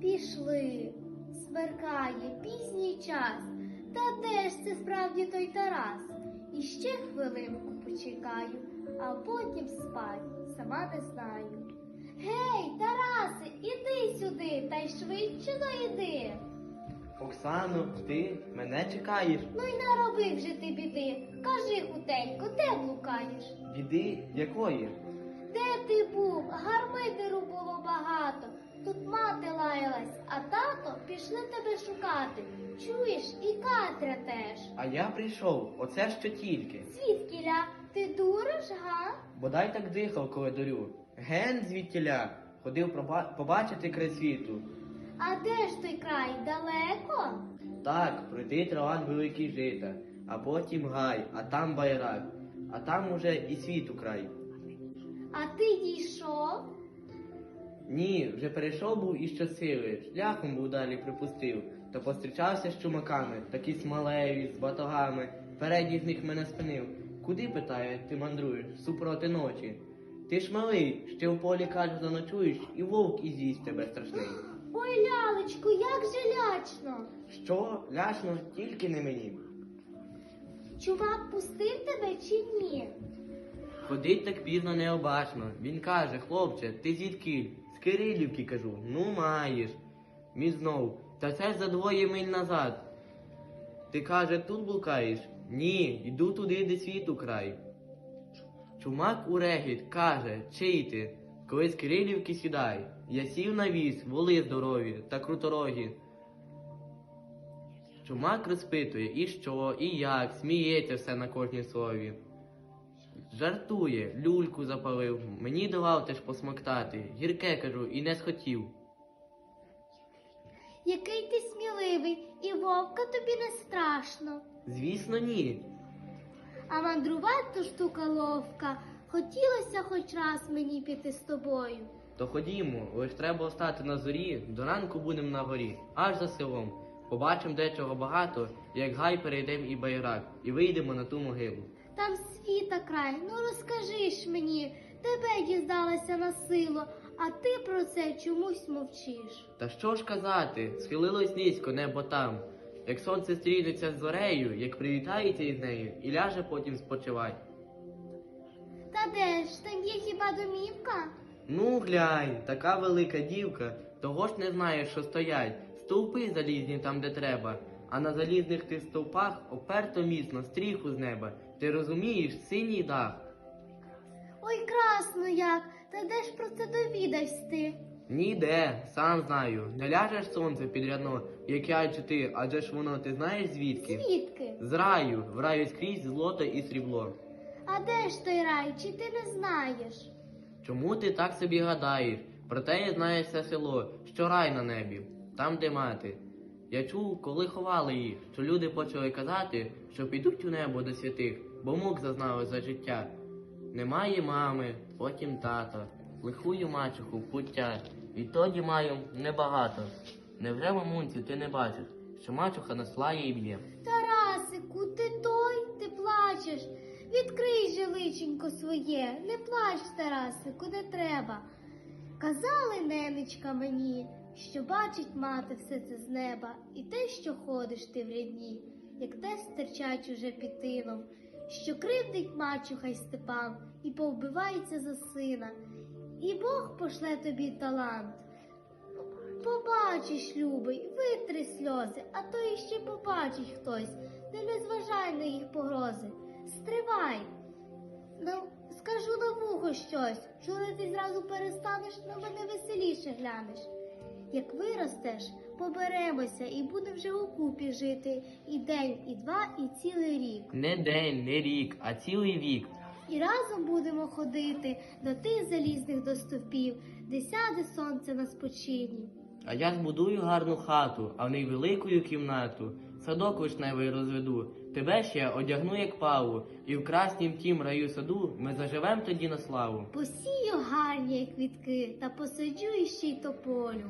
Пішли, смеркає пізній час. Та де ж це справді той Тарас? І ще хвилинку почекаю, а потім спать, сама не знаю. Гей, Тарасе, іди сюди, та й швидше дойди. Оксано, ти мене чекаєш? Ну й наробив вже ти біди. Кажи хутенько, де блукаєш? Біди якої? Де ти був? Гармидеру пішли тебе шукати. Чуєш, і Катря теж. А я прийшов, оце що тільки. Звідкіля? Ти дуриш, га? Бодай так дихав, коли дорю. Ген звідтіля ходив побачити край світу. А де ж той край? Далеко? Так, пройди траван великий жита, а потім гай, а там байрак, а там уже і світу край. А ти дійшов? Ні, вже перейшов був і щосили, шляхом був далі припустив, то пострічався з чумаками, такі смалеві, з батогами. Передній з них мене спинив. Куди, питає, ти мандруєш, супроти ночі? Ти ж малий, ще в полі кажу заночуєш, і вовк і з'їсть тебе страшний. Ой, лялечку, як же лячно. Що, ляшно, тільки не мені. Чувак пустив тебе чи ні? Ходить так пізно необачно. Він каже, хлопче, ти звідкиль? З Кирилівки кажу, ну маєш. Мій знов, та це за двоє миль назад. Ти каже, тут блукаєш? Ні, йду туди, де світу край. Чумак у регіт каже, чий ти? Коли з Кирилівки сідай. Я сів на віз, воли здорові та круторогі. Чумак розпитує, і що, і як, сміється все на кожній слові. Жартує, люльку запалив, мені давав теж посмоктати. Гірке кажу, і не схотів. Який ти сміливий, і вовка тобі не страшно. Звісно, ні. А мандрувати штука ловка. Хотілося хоч раз мені піти з тобою. То ходімо, лиш треба остати на зорі, до ранку будем на горі, аж за селом. Побачимо дечого багато, як гай перейдем і байрак, і вийдемо на ту могилу. Там світа край, ну розкажи ж мені, тебе діздалася на силу, а ти про це чомусь мовчиш. Та що ж казати, схилилось низько небо там. Як сонце стрінеться з зорею, як привітається із нею, і ляже потім спочивать. Та де ж, там є хіба домівка? Ну, глянь, така велика дівка, того ж не знає, що стоять. Стовпи залізні там, де треба, а на залізних тих стовпах оперто міцно стріху з неба. Ти розумієш, синій дах. Ой, красно як, та де ж про це довідавсь ти? Ніде, сам знаю. Не ляжеш сонце під рядно, як я чи ти, адже ж воно ти знаєш звідки? Звідки? З раю, в раю скрізь злото і срібло. А де ж той рай, чи ти не знаєш? Чому ти так собі гадаєш? Проте я знаю все село, що рай на небі, там, де мати. Я чув, коли ховали їх, що люди почали казати, що підуть у небо до святих, бо мук зазнали за життя. Немає мами, потім тата, лихую мачеху в пуття, відтоді маю небагато. Невже, мамунці, ти не бачиш, що мачуха наслає і б'є? Тарасику, ти той, ти плачеш. Відкрий же личенько своє, не плач, Тарасику, не треба. Казали, ненечка мені, що бачить мати все це з неба, і те, що ходиш ти в рідні, як те стерчать уже під що кривдить мачуха й Степан, і повбивається за сина, і Бог пошле тобі талант. Побачиш, любий, витри сльози, а то іще побачить хтось, не зважай на їх погрози. Стривай. Ну, скажу на вухо щось, чули ти зразу перестанеш, на мене веселіше глянеш. Як виростеш, поберемося і будемо вже у купі жити і день, і два, і цілий рік. Не день, не рік, а цілий вік. І разом будемо ходити до тих залізних доступів, де сяде сонце на спочині. А я збудую гарну хату, а в ній великою кімнату, садок вишневий розведу, тебе ще одягну, як паву, і в краснім тім раю саду ми заживем тоді на славу. Посію гарні квітки та посаджу іще й тополю.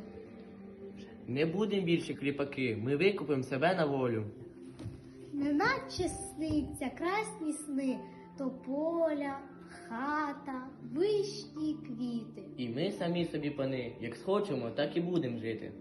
Не будем більше кріпаки, ми викупимо себе на волю. Неначе сниться красні сни, то поля, хата, вишні квіти. І ми самі собі пани, як схочемо, так і будемо жити.